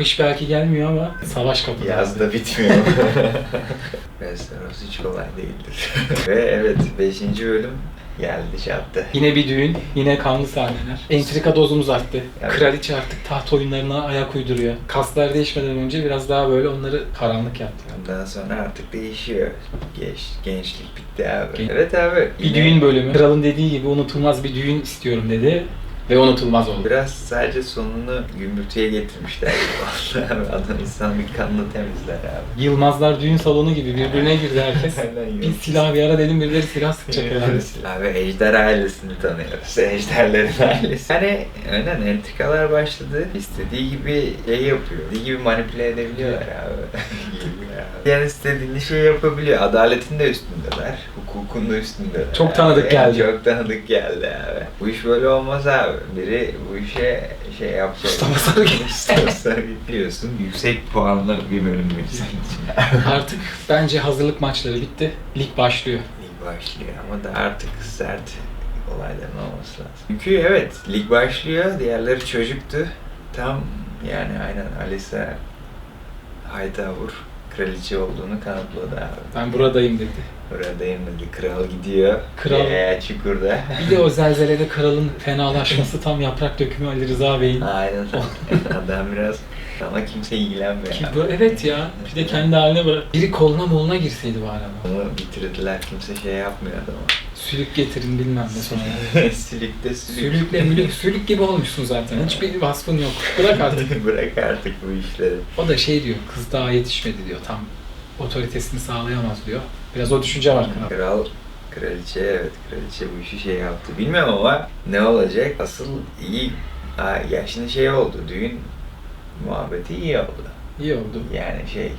Kış belki gelmiyor ama savaş kapıda. Yazda bitmiyor. Westeros hiç kolay değildir. Ve evet 5. bölüm geldi çattı. Yine bir düğün, yine kanlı sahneler. Entrika dozumuz arttı. Evet. Kraliçe artık taht oyunlarına ayak uyduruyor. Kaslar değişmeden önce biraz daha böyle onları karanlık yaptı. Ondan sonra artık değişiyor. Genç, gençlik bitti abi. Gen- Evet abi. Bir yine düğün bölümü. Kralın dediği gibi unutulmaz bir düğün istiyorum dedi. Ve unutulmaz oldu. Biraz sadece sonunu gümbürtüye getirmişler gibi oldu abi. Adam insan bir kanını temizler abi. Yılmazlar düğün salonu gibi birbirine girdi herkes. Bir silah bir ara dedim birileri silah sıkacak herhalde. Abi Ejder ailesini tanıyoruz. Ejderlerin ailesi. Hani önden entrikalar başladı. İstediği gibi şey yapıyor. İstediği gibi manipüle edebiliyorlar abi. yani istediğini şey yapabiliyor. Adaletin de üstündeler. Hukukun da üstündeler. Çok tanıdık abi. geldi. Çok tanıdık geldi abi. Bu iş böyle olmaz abi. Biri bu işe şey yapacak. Mustafa Sarıgül. Mustafa Sarıgül biliyorsun. Yüksek puanlı bir bölüm senin için. Artık bence hazırlık maçları bitti. Lig başlıyor. Lig başlıyor ama da artık sert olayların olması lazım. Çünkü evet lig başlıyor, diğerleri çocuktu. Tam yani aynen Alisa Hightower kraliçe olduğunu kanıtladı abi. Ben buradayım dedi. Buradayım dedi, kral gidiyor. Kral- Ee, çukurda. Bir de o zelzelede kralın fenalaşması tam yaprak dökümü Ali Rıza Bey'in. Aynen. Adam biraz ama kimse ilgilenmiyor. Ki abi. bu- evet ya. Bir de kendi haline bırak. Biri koluna moluna girseydi bari ama. Onu bitirdiler, kimse şey yapmıyor adama. Sülük getirin bilmem ne sonra. Sülükte sülük. Sülükle mülük, sülük gibi olmuşsun zaten. Hiçbir vasfın yok. Bırak artık. Bırak artık bu işleri. O da şey diyor, kız daha yetişmedi diyor. Tam otoritesini sağlayamaz diyor. Biraz o düşünce var kral. Kral, kraliçe evet kraliçe bu işi şey yaptı. Bilmiyorum ama ne olacak? Asıl iyi, Aa, ya şimdi şey oldu düğün muhabbeti iyi oldu. İyi oldu. Yani şey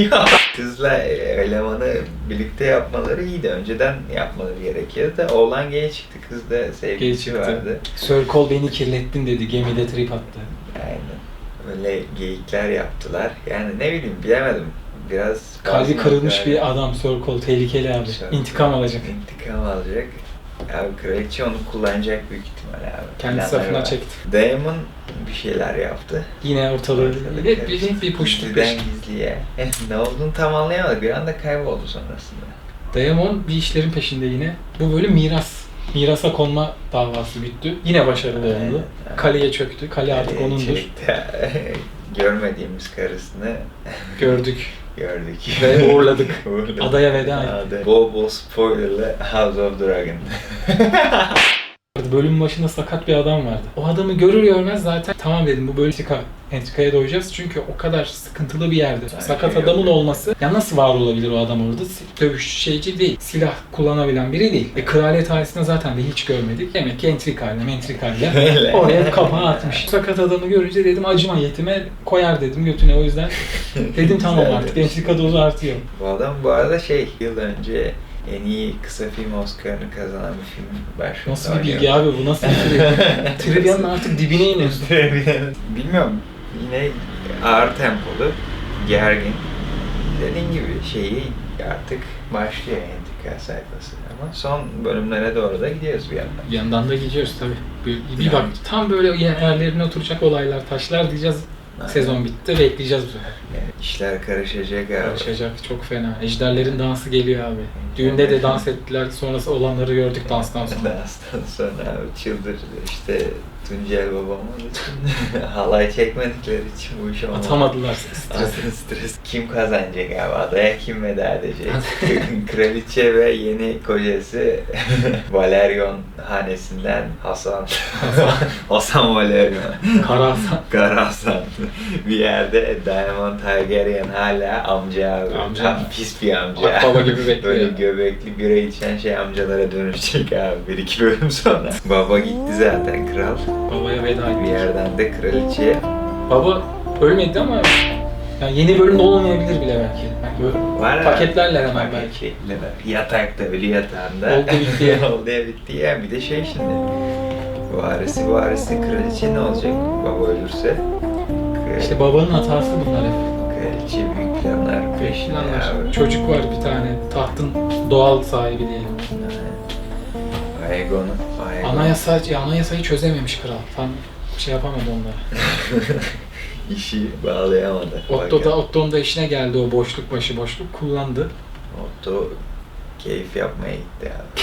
kızla elemanı birlikte yapmaları iyiydi. Önceden yapmaları gerekiyordu da oğlan gay çıktı. Kız da Gay sevgilisi çıktı. vardı. Sir Cole beni kirlettin dedi. Gemide trip attı. Aynen. Öyle geyikler yaptılar. Yani ne bileyim bilemedim. Biraz Kalbi kırılmış bir adam Sir Cole. Tehlikeli abi. Sir İntikam alacak. İntikam alacak. Abi kraliçe onu kullanacak büyük ihtimal abi. Kendi Planları safına var. çekti. Damon bir şeyler yaptı. Yine ortalığı Ortalık hep bir, karıştı. hep bir puştuk Gizliden peş. gizliye. ne olduğunu tam anlayamadık. Bir anda kayboldu sonrasında. Diamond bir işlerin peşinde yine. Bu bölüm miras. Mirasa konma davası güttü. Yine başarılı oldu. Aynen. Kaleye çöktü. Kale artık onundur. çekti. Görmediğimiz karısını Gördük. Gördük. Ve uğurladık. Uğurladık. Adaya veda etti. Ada- Bol bol spoilerlı House of Dragon. Bölüm başında sakat bir adam vardı. O adamı görür görmez zaten tamam dedim bu bölüm entrika, entrikaya doyacağız. Çünkü o kadar sıkıntılı bir yerde. Sanki Sakat yok. adamın olması ya nasıl var olabilir o adam orada? Dövüş şeyci değil. Silah kullanabilen biri değil. E, kraliyet ailesinde zaten de hiç görmedik. Demek ki entrikayla mentrikayla Öyle. oraya kapağı atmış. Sakat adamı görünce dedim acıma yetime koyar dedim götüne. O yüzden dedim tamam artık entrika dozu artıyor. Bu adam bu arada şey yıl önce en iyi kısa film Oscar'ını kazanan bir film başrolünde Nasıl bir bilgi abi bu nasıl bir trivia? Trivia'nın artık dibine iniyorsun. Bilmiyorum. Yine ağır tempolu, gergin. Dediğin gibi şeyi artık başlıyor entrika sayfası. Ama son bölümlere doğru da gidiyoruz bir yandan. Bir yandan da gidiyoruz tabii. Bir, bir Yani. bak tam böyle yerlerine oturacak olaylar, taşlar diyeceğiz. Aynen. Sezon bitti, bekleyeceğiz bu sefer. Yani işler karışacak abi. Karışacak, çok fena. Ejderlerin dansı geliyor abi. Düğünde de dans ettiler, sonrası olanları gördük danstan sonra. Danstan sonra abi çıldırdı. İşte Tuncel babamın için halay çekmedikleri için bu iş olmadı. Atamadılar. Stres. stres. Kim kazanacak abi? Adaya kim veda edecek? Kraliçe ve yeni kocası Valerion hanesinden Hasan. Hasan Valerion. Hasan. Kara Hasan. bir yerde Diamond Targaryen hala amca abi. Amca. Tam pis bir amca. Akbaba gibi bekliyor. Böyle göbekli bira içen şey amcalara dönüşecek abi. Bir iki bölüm sonra. Baba gitti zaten kral. Babaya veda Bir yerden de kraliçe Baba ölmedi ama yani yeni bölümde olmayabilir bile belki. Böyle Var paketlerler hemen belki. Paketler. Yatakta bile yatağında. Oldu bitti ya. Oldu ya bitti ya. Bir de şey şimdi. Varisi varisi kraliçe ne olacak baba ölürse? Kral- İşte babanın hatası bunlar hep. Kraliçe büyük planlar abi. Çocuk var bir tane, tahtın doğal sahibi diyelim. Aegon'u. Aegon. Anayasa, anayasayı çözememiş kral. Tam şey yapamadı onları. işi bağlayamadı. Otto da. Otto'nun da işine geldi o boşluk başı boşluk kullandı. Otto keyif yapmaya gitti abi.